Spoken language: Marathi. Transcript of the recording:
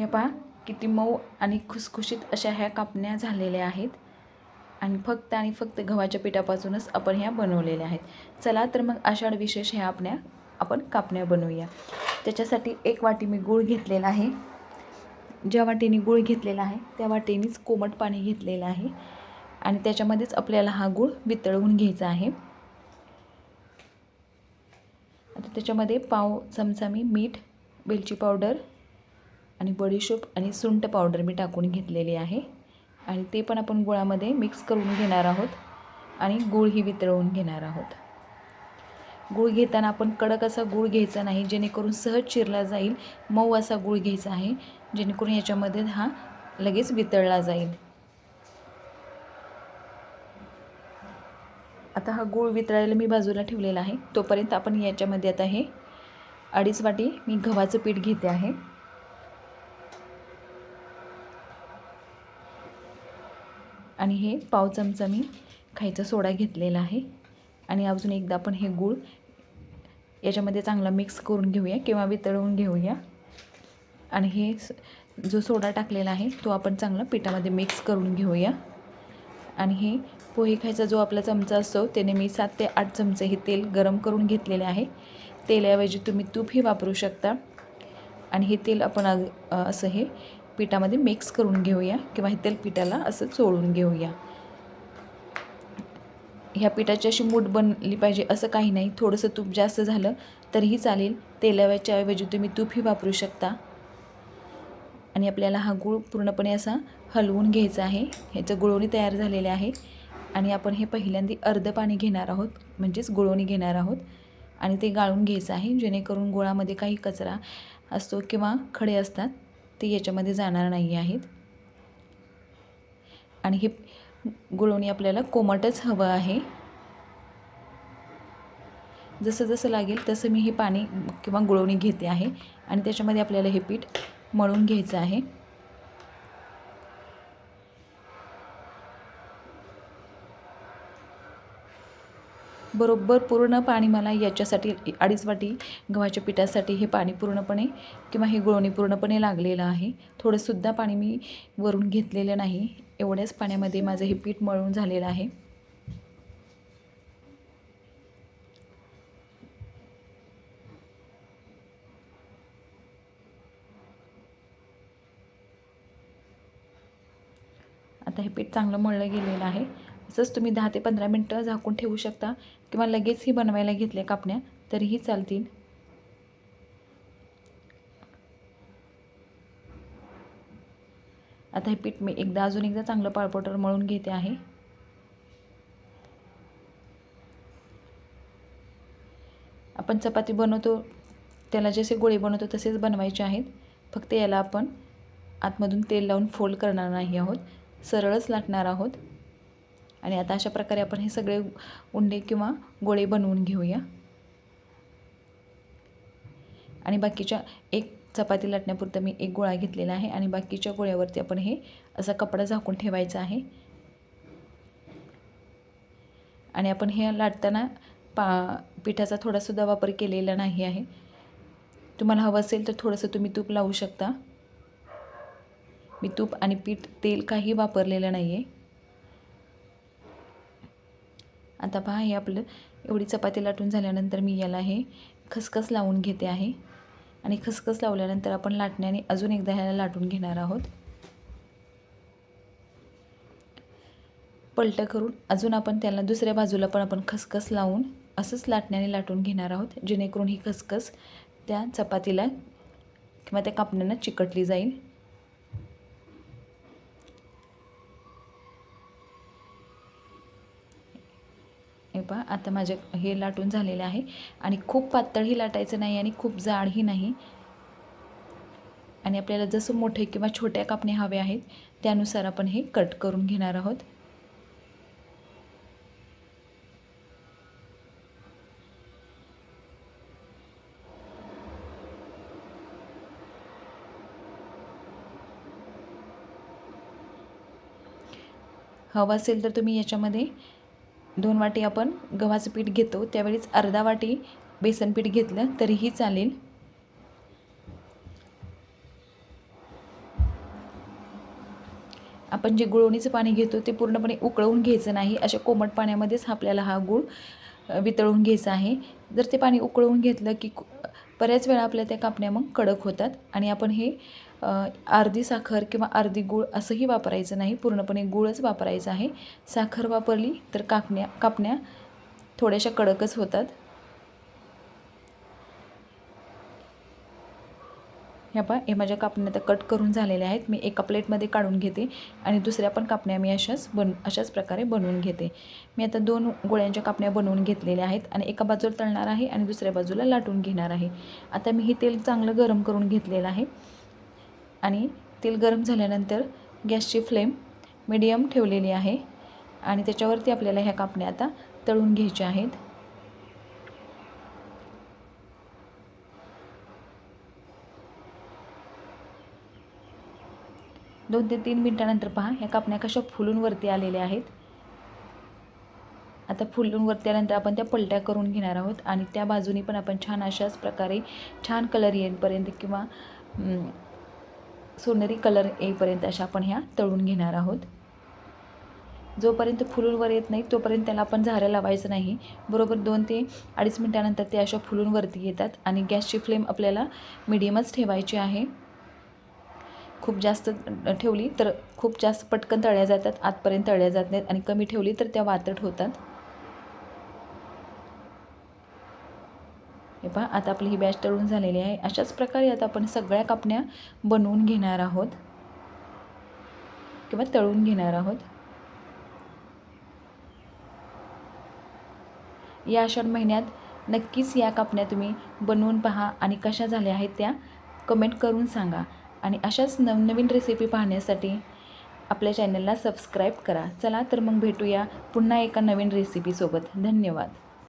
हे पहा किती मऊ आणि खुसखुशीत अशा ह्या कापण्या झालेल्या आहेत. आणि फक्त आणि फक्त गव्हाच्या पिठापासूनच आपण ह्या बनवलेल्या आहेत. चला तर मग आषाढ विशेष ह्या आपण्या आपण कापण्या बनवूया. त्याच्यासाठी एक वाटी मी गूळ घेतलेला आहे. ज्या वाटेने गूळ घेतलेला आहे त्या वाटेनेच कोमट पाणी घेतलेलं आहे. आणि त्याच्यामध्येच आपल्याला हा गूळ वितळवून घ्यायचा आहे. आता त्याच्यामध्ये पाव चमचा मी मीठ वेलची पावडर आणि बडीशोप आणि सुंठ पावडर मी टाकून घेतलेली आहे. आणि ते पण आपण गुळामध्ये मिक्स करून घेणार आहोत आणि गूळ ही वितळवून घेणार आहोत. गूळ घेताना आपण कडक असा गूळ घ्यायचा नाही जेणेकरून सहज चिरला जाईल मऊ असा गूळ घ्यायचा आहे जेणेकरून याच्यामध्ये हा लगेच वितळला जाईल. आता हा गूळ वितळायला मी बाजूला ठेवलेला आहे. तोपर्यंत आपण याच्यामध्ये आता हे अडीच वाटी मी गव्हाचं पीठ घेते आहे. आणि हे पाव चमचा मी खायचा सोडा घेतलेला आहे. आणि अजून एकदा आपण हे गूळ याच्यामध्ये चांगला मिक्स करून घेऊया किंवा वितळवून घेऊया. आणि हे जो सोडा टाकलेला आहे तो आपण चांगला पिठामध्ये मिक्स करून घेऊया. आणि हे पोहे खायचा जो आपला चमचा असतो त्याने मी सात ते आठ चमचे हे तेल गरम करून घेतलेले आहे. तेलाऐवजी तुम्ही तूपही वापरू शकता. आणि हे तेल आपण असं हे पिठामध्ये मिक्स करून घेऊया किंवा हे तेल पिठाला असं चोळून घेऊया. ह्या पिठाची अशी मूठ बनली पाहिजे असं काही नाही. थोडंसं तूप जास्त झालं तरीही चालेल. तेलाव्याच्या ऐवजी तुम्ही तूपही वापरू शकता. आणि आपल्याला हा गूळ पूर्णपणे असा हलवून घ्यायचा आहे. ह्याचं गुळवणी तयार झालेले आहे. आणि आपण हे पहिल्यांदा अर्ध पाणी घेणार आहोत. म्हणजेच गुळवणी घेणार आहोत. आणि ते गाळून घ्यायचं आहे. जेणेकरून गुळामध्ये काही कचरा असतो किंवा खडे असतात. ते याच्यामध्ये जाणार नाही आहेत. आणि हे गुळवणी आपल्याला कोमटच हवं आहे. जसं जसं लागेल तसं मी हे पाणी किंवा गुळवणी घेते आहे. आणि त्याच्यामध्ये आपल्याला हे पीठ मळून घ्यायचं आहे. बरोबर पूर्ण पाणी मला याच्यासाठी अडीच वाटी गव्हाच्या पिठासाठी हे पाणी पूर्णपणे किंवा हे गुळणी पूर्णपणे लागलेलं आहे. थोडंसुद्धा पाणी मी वरून घेतलेलं नाही. एवढ्याच पाण्यामध्ये माझं हे पीठ मळून झालेलं आहे. आता हे पीठ चांगलं मळलं गेलेलं आहे. असंच तुम्ही दहा ते पंधरा मिनटं झाकून ठेवू शकता किंवा लगेच ही बनवायला घेतल्या कापण्या तरीही चालतील. आता हे पीठ मी एकदा अजून एकदा चांगलं पाळपोटर मळून घेते आहे. आपण चपाती बनवतो त्याला जसे गोळे बनवतो तसेच बनवायचे आहेत. फक्त याला आपण आतमधून तेल लावून फोल्ड करणार नाही आहोत. सरळच लाटणार आहोत. आणि आता अशा प्रकारे आपण हे सगळे उंडे किंवा गोळे बनवून घेऊया. आणि बाकीच्या एक चपाती लाटण्यापुरतं मी एक गोळा घेतलेला आहे आणि बाकीच्या गोळ्यावरती आपण हे असा कपडा झाकून ठेवायचा आहे. आणि आपण हे लाटताना पा पिठाचा थोडासुद्धा वापर केलेला नाही आहे. तुम्हाला हवं असेल तर थोडंसं तुम्ही तूप लावू शकता. मी तूप आणि पीठ तेल काही वापरलेलं नाही आहे आता पहा हे आपलं एवढी चपाती लाटून झाल्यानंतर मी याला हे खसखस लावून घेते आहे. आणि खसखस लावल्यानंतर आपण लाटण्याने अजून एकदा ह्याला लाटून घेणार आहोत. पलटं करून अजून आपण त्याला दुसऱ्या बाजूला पण आपण खसखस लावून असंच लाटण्याने लाटून घेणार आहोत जेणेकरून ही खसखस त्या चपातीला किंवा त्या कापण्यानं चिकटली जाईल. पहा आता माझ्या हे लाटून झालेले आहे आणि खूप पातळही लाटायचं नाही आणि खूप जाडही नाही. आणि आपल्याला जसं मोठे किंवा छोट्या कापणे हवे आहेत त्यानुसार आपण हे कट करून घेणार आहोत. हवं असेल तर तुम्ही याच्यामध्ये दोन वाटी आपण गव्हाचं पीठ घेतो. त्यावेळीच अर्धा वाटी बेसन पीठ घेतलं तरीही चालेल. आपण जे गुळवणीचं पाणी घेतो ते पूर्णपणे उकळवून घ्यायचं नाही. अशा कोमट पाण्यामध्येच आपल्याला हा गूळ वितळून घ्यायचा आहे. जर ते पाणी उकळवून घेतलं की बऱ्याच वेळा आपल्या त्या कापण्या मग कडक होतात आणि आपण हे अर्धी साखर किंवा अर्धी गूळ असंही वापरायचं नाही. पूर्णपणे गूळच वापरायचं आहे. साखर वापरली तर कापण्या कापण्या थोड्याशा कडकच होतात. ह्या पहा हे माझ्या कापण्या आता कट करून झालेल्या आहेत. मी एका प्लेटमध्ये काढून घेते आणि दुसऱ्या पण कापण्या मी अशाच बन अशाच प्रकारे बनवून घेते. मी आता दोन गोळ्यांच्या कापण्या बनवून घेतलेल्या आहेत आणि एका बाजूला तळणार आहे आणि दुसऱ्या बाजूला लाटून घेणार आहे. आता मी हे तेल चांगलं गरम करून घेतलेलं आहे आणि तेल गरम झाल्यानंतर गॅसची फ्लेम मिडियम ठेवलेली आहे आणि त्याच्यावरती आपल्याला ह्या कापण्या आता तळून घ्यायच्या आहेत. दोन ते तीन मिनटानंतर पहा ह्या कापण्या कशा फुलून वरती आलेल्या आहेत. आता फुलून वरती आल्यानंतर आपण त्या पलट्या करून घेणार आहोत आणि त्या बाजूनी पण आपण छान अशाच प्रकारे छान कलर येईपर्यंत किंवा सोनेरी कलर येईपर्यंत अशा आपण ह्या तळून घेणार आहोत. जोपर्यंत फुलून वर येत नाही तोपर्यंत त्याला आपण झाऱ्या लावायचं नाही. बरोबर दोन ते अडीच मिनटानंतर ते अशा फुलून वरती येतात आणि गॅसची फ्लेम आपल्याला मिडियमच ठेवायची आहे. खूप जास्त ठेवली तर खूप जास्त पटकन तळल्या जातात आतपर्यंत तळल्या जात नाहीत आणि कमी ठेवली तर त्या वातट होतात हे पहा आता आपली ही बॅच तळून झालेली आहे. अशाच प्रकारे आता आपण सगळ्या कापण्या बनवून घेणार आहोत. किंवा तळून घेणार आहोत. या आषाढ महिन्यात नक्कीच या कापण्या तुम्ही बनवून पहा आणि कशा झाल्या आहेत त्या कमेंट करून सांगा. आणि अशाच नवनवीन रेसिपी पाहण्यासाठी आपल्या चॅनलला सबस्क्राईब करा. चला तर मग भेटूया पुन्हा एका नवीन रेसिपीसोबत धन्यवाद.